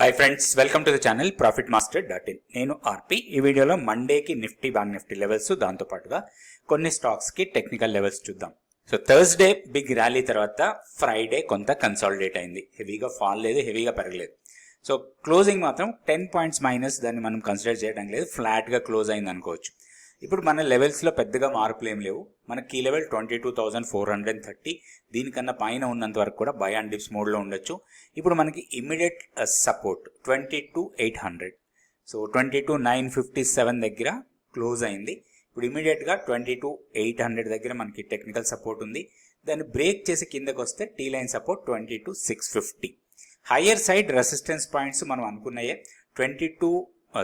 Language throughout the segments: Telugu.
Hi friends welcome to the channel profit master dot in నేను ఆర్పి ఈ వీడియోలో మండేకి నిఫ్టీ బ్యాంక్ నిఫ్టీ లెవెల్స్ దాంతో పాటుగా కొన్ని స్టాక్స్కి టెక్నికల్ లెవెల్స్ చూద్దాం. సో థర్స్డే బిగ్ ర్యాలీ తర్వాత ఫ్రైడే కొంత కన్సాలిడేట్ అయింది. హెవీగా ఫాల్ లేదు హెవీగా పెరగలేదు. సో క్లోజింగ్ మాత్రం టెన్ పాయింట్స్ మైనస్ దాన్ని మనం కన్సిడర్ చేయడం లేదు. ఫ్లాట్గా క్లోజ్ అయింది అనుకోవచ్చు. ఇప్పుడు మన లెవెల్స్లో పెద్దగా మార్పులు ఏం లేవు. మన key level twenty two thousand four hundred thirty దీనికన్నా పైన ఉన్నంత వరకు కూడా బై అండ్ డిప్స్ మోడ్లో ఉండొచ్చు. ఇప్పుడు మనకి immediate support twenty two eight hundred so twenty two nine fifty seven దగ్గర క్లోజ్ అయింది. ఇప్పుడు ఇమీడియట్గా ట్వంటీ టూ ఎయిట్ హండ్రెడ్ దగ్గర మనకి టెక్నికల్ సపోర్ట్ ఉంది. దాన్ని బ్రేక్ చేసి కిందకు వస్తే T line support twenty two six fifty higher side resistance points మనం అనుకున్నాయే. Twenty two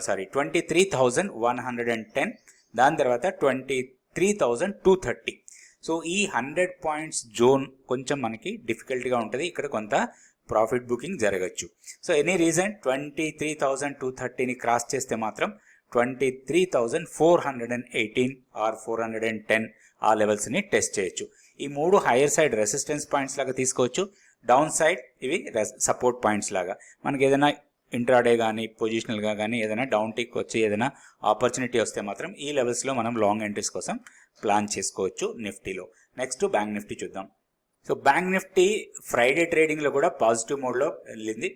sorry twenty three thousand one hundred and ten దాని తర్వాత twenty three thousand two thirty so ఈ హండ్రెడ్ పాయింట్స్ జోన్ కొంచెం మనకి డిఫికల్ట్గా ఉంటుంది. ఇక్కడ కొంత ప్రాఫిట్ బుకింగ్ జరగచ్చు. So any reason twenty three thousand two థర్టీని cross చేస్తే మాత్రం twenty three thousand four hundred and eighteen or four hundred and ten ఆ లెవెల్స్ని టెస్ట్ చేయొచ్చు. ఈ మూడు హైయర్ సైడ్ రెసిస్టెన్స్ పాయింట్స్ లాగా తీసుకోవచ్చు. డౌన్ సైడ్ ఇవి సపోర్ట్ పాయింట్స్ లాగా. మనకి ఏదైనా ఇంట్రాడే కానీ పొజిషనల్గా కానీ ఏదైనా డౌన్ టిక్ వచ్చి ఏదైనా ఆపర్చునిటీ వస్తే మాత్రం ఈ లెవెల్స్లో మనం లాంగ్ ఎంట్రీస్ కోసం ప్లాన్ చేసుకోవచ్చు నిఫ్టీలో. నెక్స్ట్ బ్యాంక్ నిఫ్టీ చూద్దాం. సో బ్యాంక్ నిఫ్టీ ఫ్రైడే ట్రేడింగ్లో కూడా పాజిటివ్ మోడ్లో వెళ్ళింది.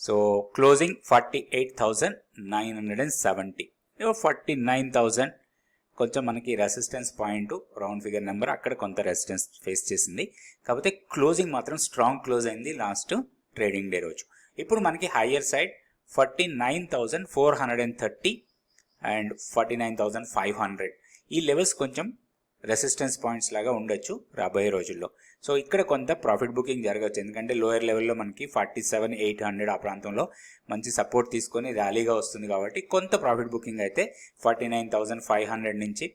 So closing forty eight thousand nine hundred and seventy forty nine thousand కొంచెం మనకి resistance point round figure number అక్కడ కొంత రెసిస్టెన్స్ ఫేస్ చేసింది. కాకపోతే క్లోజింగ్ మాత్రం స్ట్రాంగ్ క్లోజ్ అయింది లాస్ట్ ట్రేడింగ్ డే రోజు. ఇప్పుడు మనకి higher side forty nine thousand four hundred and thirty and forty nine thousand five hundred ఈ లెవెల్స్ కొంచెం రెసిస్టెన్స్ పాయింట్స్ లాగా ఉండొచ్చు రాబోయే రోజుల్లో. సో ఇక్కడ కొంత ప్రాఫిట్ బుకింగ్ జరగవచ్చు. ఎందుకంటే లోయర్ లెవెల్లో మనకి ఫార్టీ సెవెన్ ఎయిట్ హండ్రెడ్ ఆ ప్రాంతంలో మంచి సపోర్ట్ తీసుకొని ర్యాలీగా వస్తుంది కాబట్టి కొంత ప్రాఫిట్ బుకింగ్ అయితే forty nine thousand five hundred నుంచి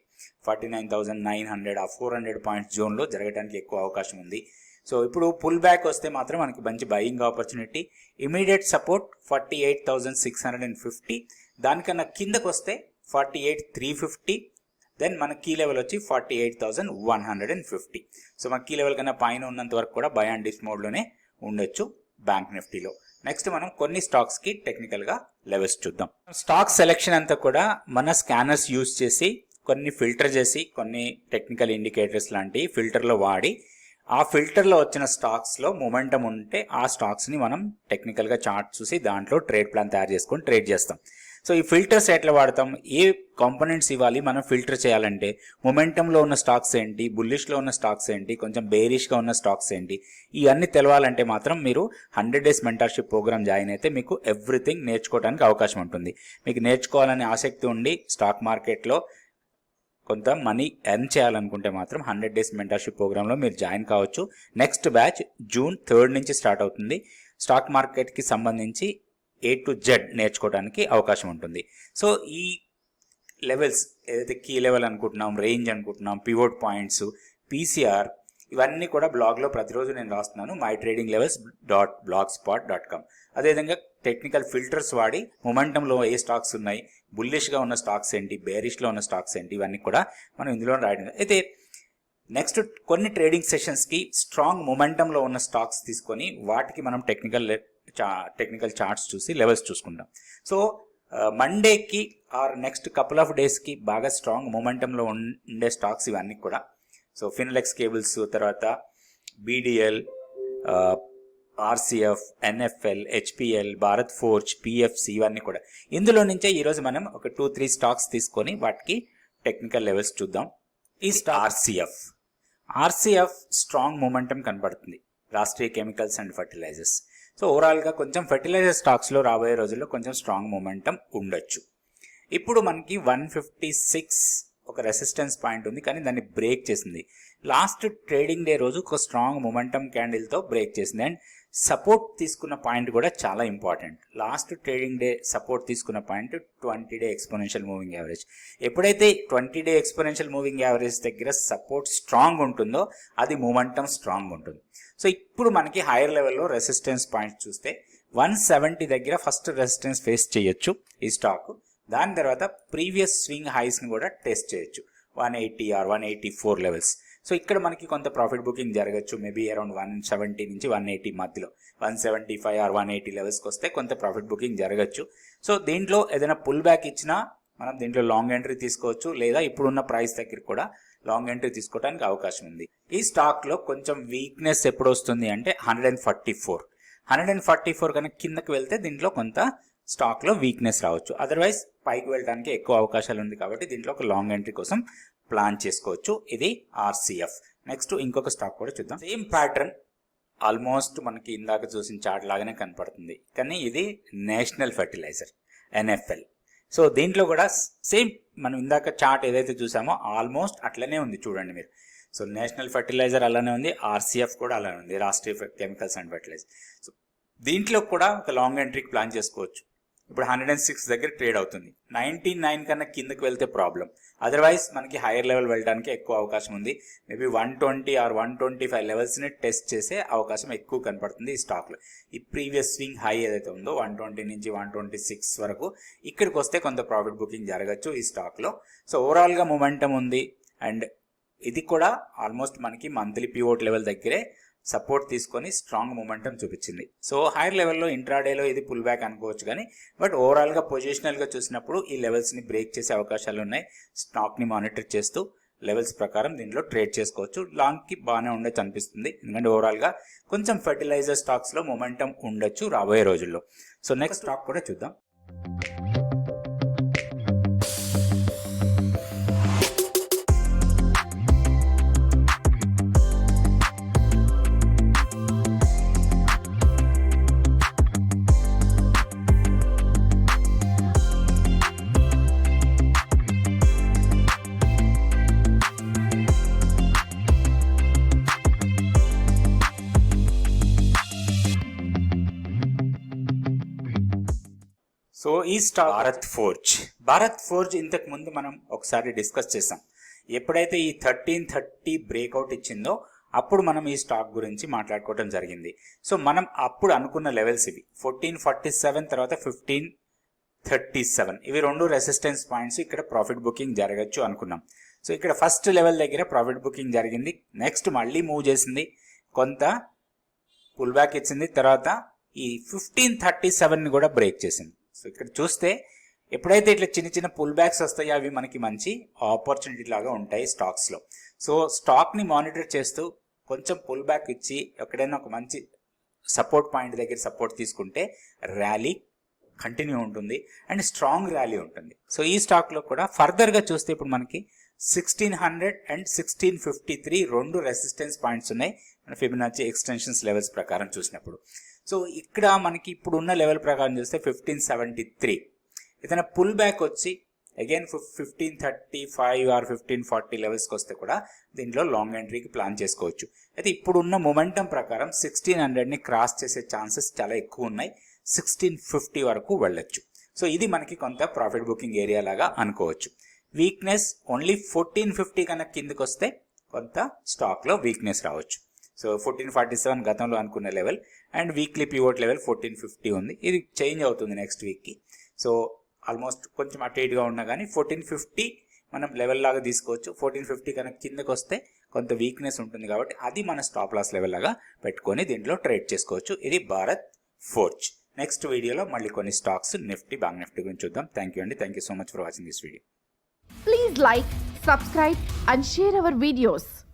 forty nine thousand nine hundred ఆ ఫోర్ హండ్రెడ్ పాయింట్స్ జోన్లో జరగడానికి ఎక్కువ అవకాశం ఉంది. సో ఇప్పుడు పుల్ బ్యాక్ వస్తే మాత్రం మనకి మంచి buying opportunity immediate support forty eight thousand six hundred and fifty దానికన్నా కిందకు వస్తే forty eight three fifty then మన కీ లెవెల్ వచ్చి forty eight thousand one hundred and fifty so మన కీ లెవెల్ కన్నా పైన ఉన్నంత వరకు కూడా బై అండ్ డిస్ మోడ్లోనే ఉండొచ్చు బ్యాంక్ నిఫ్టీలో నెక్స్ట్ మనం కొన్ని స్టాక్స్కి టెక్నికల్గా లెవెల్స్ చూద్దాం. స్టాక్ సెలెక్షన్ అంతా కూడా మన స్కానర్స్ యూజ్ చేసి కొన్ని ఫిల్టర్ చేసి కొన్ని టెక్నికల్ ఇండికేటర్స్ లాంటి ఫిల్టర్లో వాడి ఆ ఫిల్టర్లో వచ్చిన స్టాక్స్లో మొమెంటం ఉంటే ఆ స్టాక్స్ని మనం టెక్నికల్గా చార్ట్ చూసి దాంట్లో ట్రేడ్ ప్లాన్ తయారు చేసుకొని ట్రేడ్ చేస్తాం. సో ఈ ఫిల్టర్స్ ఎట్లా వాడతాం. ఏ కాంపోనెంట్స్ ఇవ్వాలి? మనం ఫిల్టర్ చేయాలంటే మొమెంటంలో ఉన్న స్టాక్స్ ఏంటి? బుల్లిష్లో ఉన్న స్టాక్స్ ఏంటి? కొంచెం బేరిష్గా ఉన్న స్టాక్స్ ఏంటి? ఇవన్నీ తెలవాలంటే మాత్రం మీరు hundred days mentorship programme join అయితే మీకు ఎవ్రీథింగ్ నేర్చుకోవడానికి అవకాశం ఉంటుంది. మీకు నేర్చుకోవాలనే ఆసక్తి ఉండి స్టాక్ మార్కెట్లో కొంత మనీ ఎర్న్ చేయాలనుకుంటే మాత్రం హండ్రెడ్ డేస్ మెంటర్షిప్ ప్రోగ్రాంలో మీరు జాయిన్ కావచ్చు. నెక్స్ట్ బ్యాచ్ జూన్ థర్డ్ నుంచి స్టార్ట్ అవుతుంది. స్టాక్ మార్కెట్కి సంబంధించి ఏ టు జెడ్ నేర్చుకోవడానికి అవకాశం ఉంటుంది. సో ఈ లెవెల్స్ ఏదైతే కీ లెవెల్ అనుకుంటున్నాం రేంజ్ అనుకుంటున్నాం పివోట్ పాయింట్స్ పీసీఆర్ ఇవన్నీ కూడా బ్లాగ్లో ప్రతిరోజు నేను రాస్తున్నాను. My trading levels dot blog spot dot com. అదేవిధంగా టెక్నికల్ ఫిల్టర్స్ వాడి మొమెంటంలో ఏ స్టాక్స్ ఉన్నాయి బుల్లిష్గా ఉన్న స్టాక్స్ ఏంటి బేరిష్లో ఉన్న స్టాక్స్ ఏంటి ఇవన్నీ కూడా మనం ఇందులో రాయడం అయితే నెక్స్ట్ కొన్ని ట్రేడింగ్ సెషన్స్కి స్ట్రాంగ్ మొమెంటంలో ఉన్న స్టాక్స్ తీసుకొని వాటికి మనం టెక్నికల్ టెక్నికల్ చార్ట్స్ చూసి లెవెల్స్ చూసుకుంటాం సో మండేకి ఆర్ నెక్స్ట్ కపుల్ ఆఫ్ డేస్కి బాగా స్ట్రాంగ్ మొమెంటంలో ఉండే స్టాక్స్ ఇవన్నీ కూడా. సో ఫినలెక్స్ కేబుల్స్ తర్వాత BDL RCF NFL HPL Bharat Forge PFC ఇవన్నీ కూడా. ఇందులో నుంచే ఈరోజు మనం ఒక టూ త్రీ స్టాక్స్ తీసుకొని వాటికి టెక్నికల్ లెవెల్స్ చూద్దాం. ఈ stock RCF. RCF strong momentum కనబడుతుంది Rashtriya Chemicals and Fertilizers. So ఓవరాల్గా కొంచెం ఫెర్టిలైజర్ స్టాక్స్లో రాబోయే రోజుల్లో కొంచెం స్ట్రాంగ్ మూమెంటం ఉండొచ్చు. ఇప్పుడు మనకి వన్ ఫిఫ్టీ సిక్స్ ఒక రెసిస్టెన్స్ పాయింట్ ఉంది కానీ దాన్ని బ్రేక్ చేసింది. లాస్ట్ ట్రేడింగ్ డే రోజు ఒక స్ట్రాంగ్ మొమెంటమ్ క్యాండిల్తో బ్రేక్ చేసింది. అండ్ సపోర్ట్ తీసుకున్న పాయింట్ కూడా చాలా important. Last trading day support తీసుకున్న point twenty day exponential moving average. ఎప్పుడైతే twenty day exponential moving average దగ్గర సపోర్ట్ స్ట్రాంగ్ ఉంటుందో అది మూమెంటమ్ స్ట్రాంగ్ ఉంటుంది. సో ఇప్పుడు మనకి హైయర్ లెవెల్లో రెసిస్టెన్స్ పాయింట్ చూస్తే వన్ సెవెంటీ దగ్గర ఫస్ట్ రెసిస్టెన్స్ ఫేస్ చేయొచ్చు ఈ స్టాక్. దాని తర్వాత ప్రీవియస్ స్వింగ్ హైస్ని కూడా టెస్ట్ చేయొచ్చు. One eighty or one eighty four levels. So ఇక్కడ మనకి కొంత ప్రాఫిట్ బుకింగ్ జరగచ్చు. మేబీ అరౌండ్ వన్ సెవెంటీ నుంచి వన్ ఎయిటీ మధ్యలో. One seventy five or one eighty లెవెల్స్కి వస్తే కొంత ప్రాఫిట్ బుకింగ్ జరగచ్చు. సో దీంట్లో ఏదైనా పుల్ బ్యాక్ ఇచ్చినా మనం దీంట్లో లాంగ్ ఎంట్రీ తీసుకోవచ్చు. లేదా ఇప్పుడున్న ప్రైస్ దగ్గర కూడా లాంగ్ ఎంట్రీ తీసుకోవడానికి అవకాశం ఉంది. ఈ స్టాక్లో కొంచెం వీక్నెస్ ఎప్పుడు వస్తుంది అంటే hundred and forty four hundred and forty four కనుక కిందకి వెళ్తే దీంట్లో కొంత స్టాక్లో వీక్నెస్ రావచ్చు. అదర్వైజ్ పైకి వెళ్ళడానికి ఎక్కువ అవకాశాలు ఉంది కాబట్టి దీంట్లో ఒక లాంగ్ ఎంట్రీ కోసం ప్లాన్ చేసుకోవచ్చు. ఇది ఆర్సీఎఫ్ నెక్స్ట్ ఇంకొక స్టాక్ కూడా చూద్దాం. సేమ్ ప్యాటర్న్ ఆల్మోస్ట్ మనకి ఇందాక చూసిన చార్ట్ లాగానే కనపడుతుంది. కానీ ఇది నేషనల్ ఫెర్టిలైజర్ ఎన్ఎఫ్ఎల్ సో దీంట్లో కూడా సేమ్ మనం ఇందాక చార్ట్ ఏదైతే చూసామో ఆల్మోస్ట్ అట్లనే ఉంది చూడండి మీరు. సో నేషనల్ ఫెర్టిలైజర్ అలానే ఉంది ఆర్సీఎఫ్ కూడా అలానే ఉంది Rashtriya chemicals and fertilizer so దీంట్లో కూడా ఒక లాంగ్ ఎంట్రీకి ప్లాన్ చేసుకోవచ్చు. ఇప్పుడు హండ్రెడ్ అండ్ సిక్స్ దగ్గర ట్రేడ్ అవుతుంది. నైన్టీ నైన్ కన్నా కిందకి వెళ్తే ప్రాబ్లం. అదర్వైజ్ మనకి హైయర్ లెవెల్ వెళ్ళడానికి ఎక్కువ అవకాశం ఉంది. Maybe one twenty or one twenty five లెవెల్స్ని టెస్ట్ చేసే అవకాశం ఎక్కువ కనపడుతుంది ఈ స్టాక్లో ఈ ప్రీవియస్ స్వింగ్ హై ఏదైతే ఉందో వన్ ట్వంటీ నుంచి వన్ ట్వంటీ సిక్స్ వరకు ఇక్కడికి వస్తే కొంత ప్రాఫిట్ బుకింగ్ జరగచ్చు ఈ స్టాక్లో సో ఓవరాల్గా మొమెంటం ఉంది. అండ్ ఇది కూడా ఆల్మోస్ట్ మనకి మంత్లీ పివోట్ లెవెల్ దగ్గరే సపోర్ట్ తీసుకొని స్ట్రాంగ్ మొమెంటం చూపించింది. సో హైయర్ లెవెల్లో ఇంట్రాడేలో ఇది పుల్ బ్యాక్ అనుకోవచ్చు కానీ బట్ ఓవరాల్గా పొజిషనల్గా చూసినప్పుడు ఈ లెవెల్స్ని బ్రేక్ చేసే అవకాశాలు ఉన్నాయి. స్టాక్ని మానిటర్ చేస్తూ లెవెల్స్ ప్రకారం దీంట్లో ట్రేడ్ చేసుకోవచ్చు. లాంగ్కి బాగానే ఉండొచ్చు అనిపిస్తుంది. ఎందుకంటే ఓవరాల్గా కొంచెం ఫెర్టిలైజర్ స్టాక్స్లో మొమెంటం ఉండొచ్చు రాబోయే రోజుల్లో. సో నెక్స్ట్ స్టాక్ కూడా చూద్దాం. సో ఈ stock Bharat Forge Bharat Forge ఇంతకు ముందు మనం ఒకసారి డిస్కస్ చేసాం. ఎప్పుడైతే ఈ థర్టీన్ థర్టీ బ్రేక్అవుట్ ఇచ్చిందో అప్పుడు మనం ఈ స్టాక్ గురించి మాట్లాడుకోవడం జరిగింది. సో మనం అప్పుడు అనుకున్న లెవెల్స్ ఇవి. ఫోర్టీన్ ఫార్టీ సెవెన్ తర్వాత ఫిఫ్టీన్ థర్టీ సెవెన్ ఇవి రెండు రెసిస్టెన్స్ పాయింట్స్ ఇక్కడ ప్రాఫిట్ బుకింగ్ జరగచ్చు అనుకున్నాం. సో ఇక్కడ ఫస్ట్ లెవెల్ దగ్గర ప్రాఫిట్ బుకింగ్ జరిగింది. నెక్స్ట్ మళ్ళీ మూవ్ చేసింది. కొంత పుల్ బ్యాక్ ఇచ్చింది. తర్వాత ఈ ఫిఫ్టీన్ థర్టీ సెవెన్ కూడా బ్రేక్ చేసింది. సో ఇక్కడ చూస్తే ఎప్పుడైతే ఇట్లా చిన్న చిన్న పుల్ బ్యాక్స్ వస్తాయో అవి మనకి మంచి ఆపర్చునిటీ లాగా ఉంటాయి స్టాక్స్లో సో స్టాక్ని మానిటర్ చేస్తూ కొంచెం పుల్ బ్యాక్ ఇచ్చి ఎక్కడైనా ఒక మంచి సపోర్ట్ పాయింట్ దగ్గర సపోర్ట్ తీసుకుంటే ర్యాలీ కంటిన్యూ ఉంటుంది అండ్ స్ట్రాంగ్ ర్యాలీ ఉంటుంది. సో ఈ స్టాక్లో కూడా ఫర్దర్గా చూస్తే ఇప్పుడు మనకి sixteen hundred and sixteen fifty three రెండు రెసిస్టెన్స్ పాయింట్స్ ఉన్నాయి. మన ఫిబినాచి ఎక్స్టెన్షన్స్ లెవెల్స్ ప్రకారం చూసినప్పుడు. సో ఇక్కడ మనకి ఇప్పుడు ఉన్న లెవెల్ ప్రకారం చూస్తే ఫిఫ్టీన్ సెవెంటీ త్రీ ఏదైనా పుల్ బ్యాక్ వచ్చి again fifteen thirty five or fifteen forty లెవెల్స్కి వస్తే కూడా దీంట్లో లాంగ్ ఎంట్రీకి ప్లాన్ చేసుకోవచ్చు. అయితే ఇప్పుడున్న మొమెంటం ప్రకారం సిక్స్టీన్ హండ్రెడ్ని క్రాస్ చేసే ఛాన్సెస్ చాలా ఎక్కువ ఉన్నాయి. సిక్స్టీన్ ఫిఫ్టీ వరకు వెళ్ళొచ్చు. సో ఇది మనకి కొంత ప్రాఫిట్ బుకింగ్ ఏరియా లాగా అనుకోవచ్చు. వీక్నెస్ ఓన్లీ ఫోర్టీన్ ఫిఫ్టీ కన్నా కిందకి వస్తే కొంత స్టాక్లో వీక్నెస్ రావచ్చు. సో ఫోర్టీన్ ఫార్టీ సెవెన్ గతంలో అనుకున్న level and weekly pivot level fourteen fifty ఉంది. ఇది చేంజ్ అవుతుంది నెక్స్ట్ వీక్కి సో ఆల్మోస్ట్ కొంచెం అటు ఇటుగా ఉన్నా కానీ ఫోర్టీన్ ఫిఫ్టీ మనం లెవెల్ లాగా తీసుకోవచ్చు. ఫోర్టీన్ ఫిఫ్టీ కనుక కిందకు వస్తే కొంత వీక్నెస్ ఉంటుంది కాబట్టి అది మన స్టాప్ లాస్ లెవెల్ లాగా పెట్టుకొని దీంట్లో ట్రేడ్ చేసుకోవచ్చు. ఇది భారత్ ఫోర్చ్ నెక్స్ట్ వీడియోలో మళ్ళీ కొన్ని స్టాక్స్ నిఫ్టీ బ్యాంక్ నిఫ్టీ గురించి చూద్దాం. థ్యాంక్ యూ అండి. Thank you so much for watching this video please like subscribe and share our videos